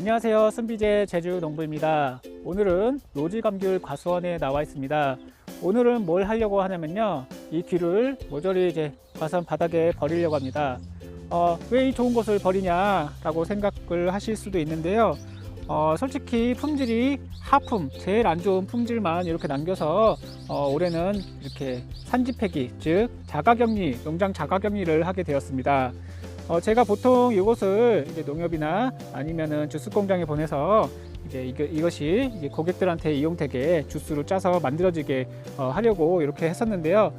안녕하세요. 순비제 제주 농부입니다. 오늘은 노지감귤 과수원에 나와 있습니다. 오늘은 뭘 하려고 하냐면요. 이 귤을 모조리 이제 과수원 바닥에 버리려고 합니다. 어, 왜 이 좋은 것을 버리냐 라고 생각을 하실 수도 있는데요. 어, 솔직히 품질이 하품, 제일 안 좋은 품질만 이렇게 남겨서 어, 올해는 이렇게 산지 폐기, 즉 자가격리, 농장 자가격리를 하게 되었습니다. 어, 제가 보통 이것을 농협이나 아니면은 주스 공장에 보내서 이제 이 것이 이제 고객들한테 이용되게 주스로 짜서 만들어지게 어, 하려고 이렇게 했었는데요.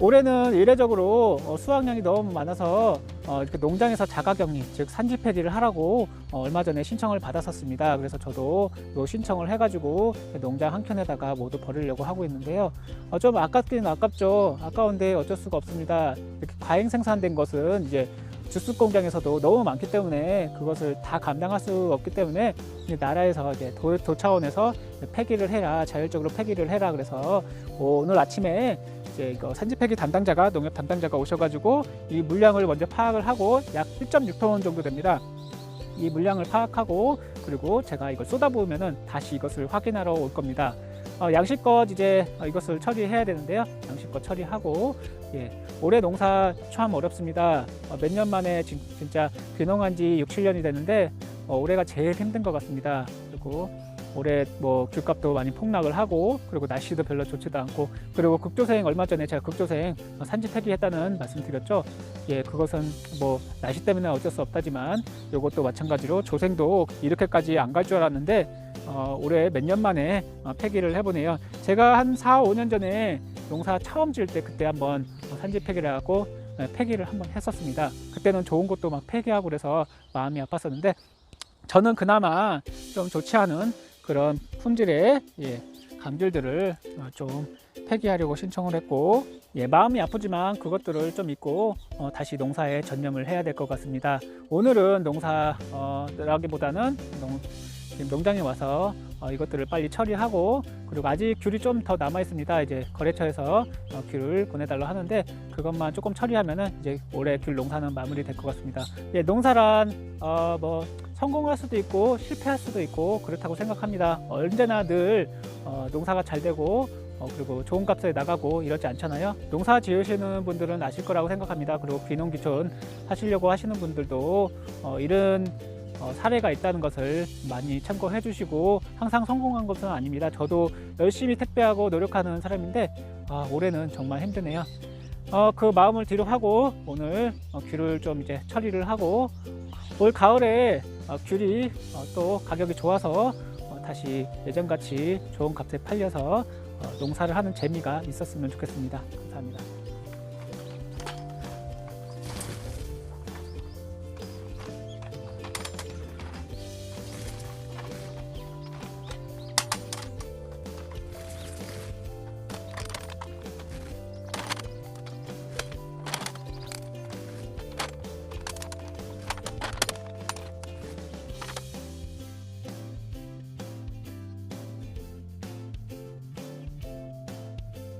올해는 이례적으로 어, 수확량이 너무 많아서 어, 농장에서 자가격리, 즉 산지폐기를 하라고 어, 얼마 전에 신청을 받았었습니다. 그래서 저도 요 신청을 해가지고 농장 한 켠에다가 모두 버리려고 하고 있는데요. 어, 좀 아깝긴 아깝죠. 아까운데 어쩔 수가 없습니다. 이렇게 과잉 생산된 것은 이제 주스 공장에서도 너무 많기 때문에 그것을 다 감당할 수 없기 때문에 나라에서 이제 도, 도 차원에서 폐기를 해라 자율적으로 폐기를 해라 그래서 오늘 아침에 이제 이거 산지 폐기 담당자가 농협 담당자가 오셔가지고 이 물량을 먼저 파악을 하고 약 1.6톤 정도 됩니다. 이 물량을 파악하고 그리고 제가 이걸 쏟아부으면은 다시 이것을 확인하러 올 겁니다. 어, 양식껏 이제 어, 이것을 처리해야 되는데요. 양식껏 처리하고 예, 올해 농사 참 어렵습니다. 어, 몇년 만에 진, 진짜 귀농한 지 6, 7년이 되는데 어, 올해가 제일 힘든 것 같습니다. 그리고 올해 뭐 귤값도 많이 폭락을 하고 그리고 날씨도 별로 좋지도 않고 그리고 극조생 얼마 전에 제가 극조생 어, 산지 폐기했다는 말씀드렸죠. 예, 그것은 뭐 날씨 때문에 어쩔 수 없다지만 이것도 마찬가지로 조생도 이렇게까지 안 갈 줄 알았는데 어, 올해 몇 년 만에 어, 폐기를 해보네요. 제가 한 4, 5년 전에 농사 처음 지을 때 그때 한번 어, 산지 폐기를 하고 예, 폐기를 한번 했었습니다. 그때는 좋은 것도 막 폐기하고 그래서 마음이 아팠었는데 저는 그나마 좀 좋지 않은 그런 품질의 예, 감귤들을 어, 좀 폐기하려고 신청을 했고 예, 마음이 아프지만 그것들을 좀 잊고 어, 다시 농사에 전념을 해야 될 것 같습니다. 오늘은 농사라기보다는 농, 지금 농장에 와서 어, 이것들을 빨리 처리하고 그리고 아직 귤이 좀 더 남아 있습니다. 이제 거래처에서 어, 귤을 보내달라 하는데 그것만 조금 처리하면은 이제 올해 귤 농사는 마무리 될 것 같습니다. 예, 농사란 어, 뭐 성공할 수도 있고 실패할 수도 있고 그렇다고 생각합니다. 언제나 늘 어, 농사가 잘 되고 어, 그리고 좋은 값에 나가고 이러지 않잖아요. 농사 지으시는 분들은 아실 거라고 생각합니다. 그리고 귀농귀촌 하시려고 하시는 분들도 어, 이런 어, 사례가 있다는 것을 많이 참고해 주시고 항상 성공한 것은 아닙니다. 저도 열심히 택배하고 노력하는 사람인데 아, 올해는 정말 힘드네요. 어, 그 마음을 뒤로 하고 오늘 어, 귤을 좀 이제 처리를 하고 올 가을에 어, 귤이 어, 또 가격이 좋아서 어, 다시 예전같이 좋은 값에 팔려서 어, 농사를 하는 재미가 있었으면 좋겠습니다. 감사합니다.